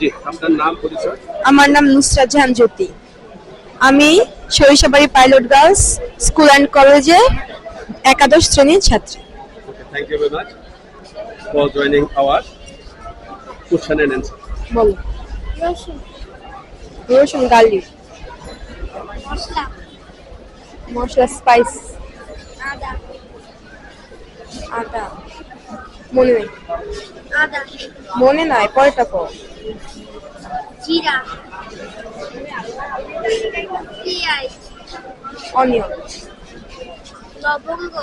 জি আপনার নাম পরিচয়? আমার নাম নুসরাত জাহান জ্যোতি। আমি Sarishabari pilot girls school and কলেজে একাদশ শ্রেণির ছাত্রী। বলো। রসুন গার্লিক মশলা। মশলা স্পাইস আদা। আটা মনে নেই। আদা মনে নাই পরেটা কো জিরা। পেঁয়াজ অনিয়ন। লবঙ্গ।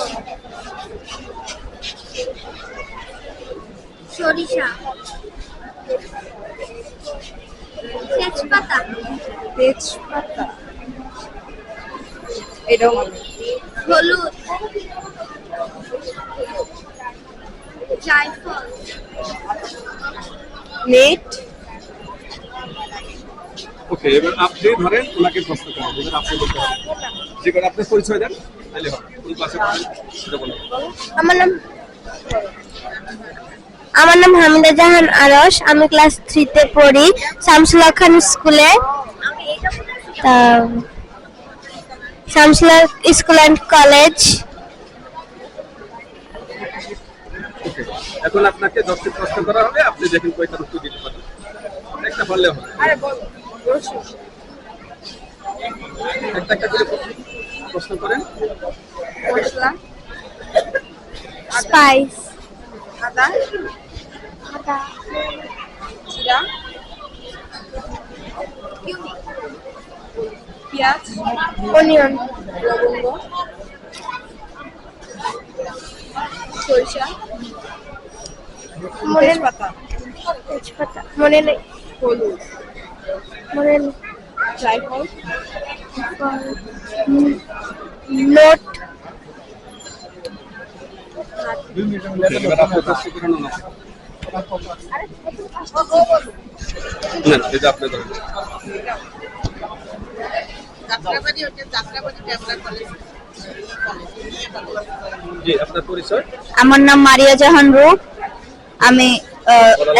সরিষা। তেজপাতা। তেজপাতা। এটাও হলুদ। জায়ফল নেট। ওকে এবার আপনি ধরেন ওনাকে প্রশ্ন আপনি বলতে হবে। যে পরিচয় দেন তাহলে হবে। কোন ক্লাসে পড়েন সেটা বলুন। আমার নাম আমার নাম হামিদা জাহান আরস আমি ক্লাস থ্রিতে পড়ি শামসুল্লাহ খান স্কুলে। Shamsullah school and college. Okay এখন আপনাকে দশটি প্রশ্ন করা হবে আপনি দেখেন কয়টার উত্তর দিতে পারেন একটা বললে হবে। আরে বলো রসুন একটা একটা করে প্রশ্ন করেন। মশলা। স্পাইস আদা। আদা। জিরা। পেঁয়াজ। অনিয়ন লবঙ্গ। সরিষা। মনে তেজপাতা। মনে নেই। হলুদ। মনে নেই। জায়ফল নোট। আমার নাম মারিয়া জাহান রূপ। আমি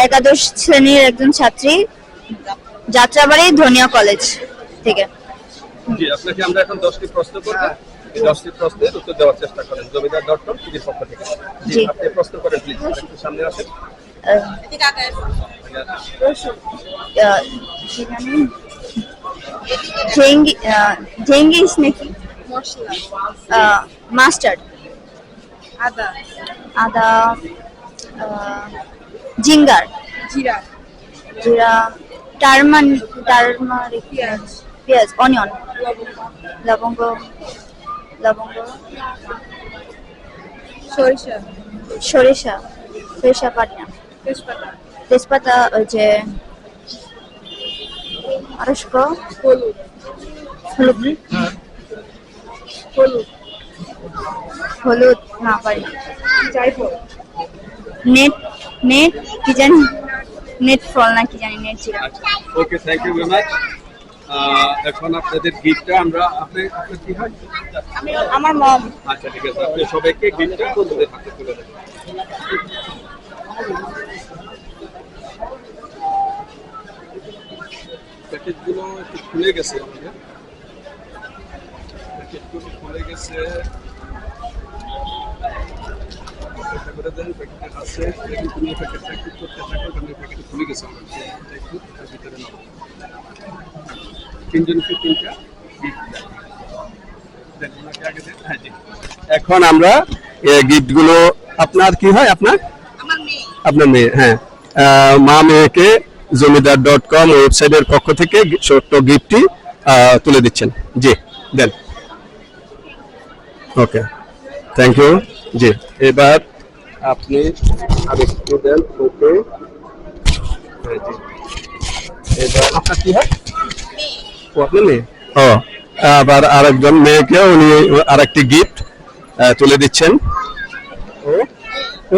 একাদশ শ্রেণির একজন ছাত্রী যাত্রাবাড়ি ধনিয়া কলেজ থেকে। জি আপনাকে আমরা এখন দশটি প্রশ্ন করব। এই দশটি প্রশ্নের উত্তর দেওয়ার চেষ্টা করেন জমিদার ডট কম টিভির পক্ষ থেকে। জি জি। আপনি প্রশ্ন করেন প্লিজ একটু সামনে আসেন। আহ, রসুন আহ, কি জানি? জেঙ্গি জেঙ্গিস নাকি? মশলা মাস্টার্ড। আদা। আদা। জিঙ্গার। জিরা। জিরা টারমান টারমারিক পেঁয়াজ। পেঁয়াজ অনিয়ন। লবঙ্গ। লবঙ্গ। সরিষা। সরিষা। সরিষা পাটি না তেজপাতা। তেজপাতা ওই যে আরস্ক হলুদ। হলুদ হলুদ। হলুদ না পারি। জায়ফল। নেট নেট কি জানি নেট ফল না কি জানি নেট জিরা okay thank you very much এখন আপনাদের গিফটটা আমরা আপনি আপনার কি হয়? আমার মম আচ্ছা ঠিক আছে আপনি সবাইকে গিফটটা বন্ধুদের হাতে তুলে প্যাকেটগুলো একটু খুলে গেছে আমাদের। প্যাকেটগুলো খুলে গেছে। একটা করে দেন প্যাকেট আছে যদি তুমি প্যাকেটটা একটু করতে থাকো প্যাকেট খুলে গেছে আমার। এটা একটু এর ভিতরে নাও। তিনজনকে তিনটা। হ্যাঁ। এখন আমরা গিফটগুলো আপনার কি হয় আপনার? আপনার মেয়ে হ্যাঁ। মা মেয়েকে জমিদার ডট কম ওয়েবসাইটের পক্ষ থেকে ছোট্ট গিফটটি তুলে দিচ্ছেন। জি দেন। ওকে। Thank you. জি এবার আপনি আরেকটু দেন ওকে। এবার আপনার কি হয়? ও আপনার মেয়ে ও আবার আরেকজন মেয়েকে উনি আরেকটি গিফট তুলে দিচ্ছেন।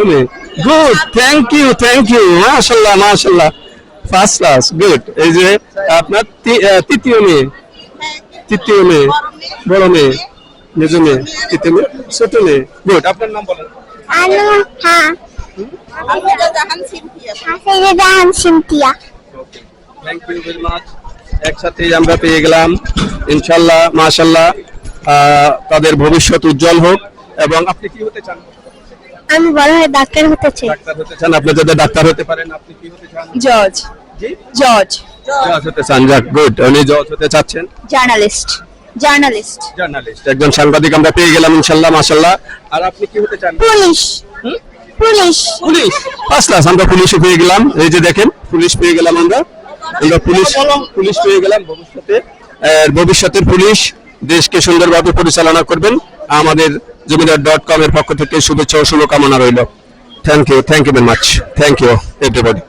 উনি। Good thank you thank you মাশাল্লাহ মাশাল্লাহ ফার্স্ট ক্লাস গুড এই যে আপনার তৃতীয় মেয়ে। তৃতীয় মেয়ে বড় মেয়ে। মেজ মেয়ে তৃতীয় মেয়ে ছোট মেয়ে। গুড আপনার নাম বলেন। আলু হ্যাঁ Hasina Jahan Sinthia okay thank you very much একসাথেই আমরা পেয়ে গেলাম। ইনশাল্লাহ মাশাল্লাহ তাদের ভবিষ্যৎ উজ্জ্বল হোক এবং আপনি কি হতে চান? আমি বড় হয়ে ডাক্তার হতে চাই। ডাক্তার হতে চান? আপনি যদি ডাক্তার হতে পারেন আপনি কি হতে চান? জজ জি? জজ জজ হতে চান। যাক গুড উনি জজ হতে চাচ্ছেন। Journalist journalist. জার্নালিস্ট একজন সাংবাদিক আমরা পেয়ে গেলাম আর আপনি কি হতে চান? Police. Police. Police? First class আমরা পুলিশে পেয়ে গেলাম। এই যে দেখেন পুলিশ পেয়ে গেলাম আমরা। আমরা পুলিশ পুলিশ পেয়ে গেলাম ভবিষ্যতে। ভবিষ্যতের পুলিশ দেশকে সুন্দরভাবে পরিচালনা করবেন। আমাদের জমিদার ডট কম এর পক্ষ থেকে শুভেচ্ছা ও শুভকামনা রইল। Thank you thank you very much thank you everybody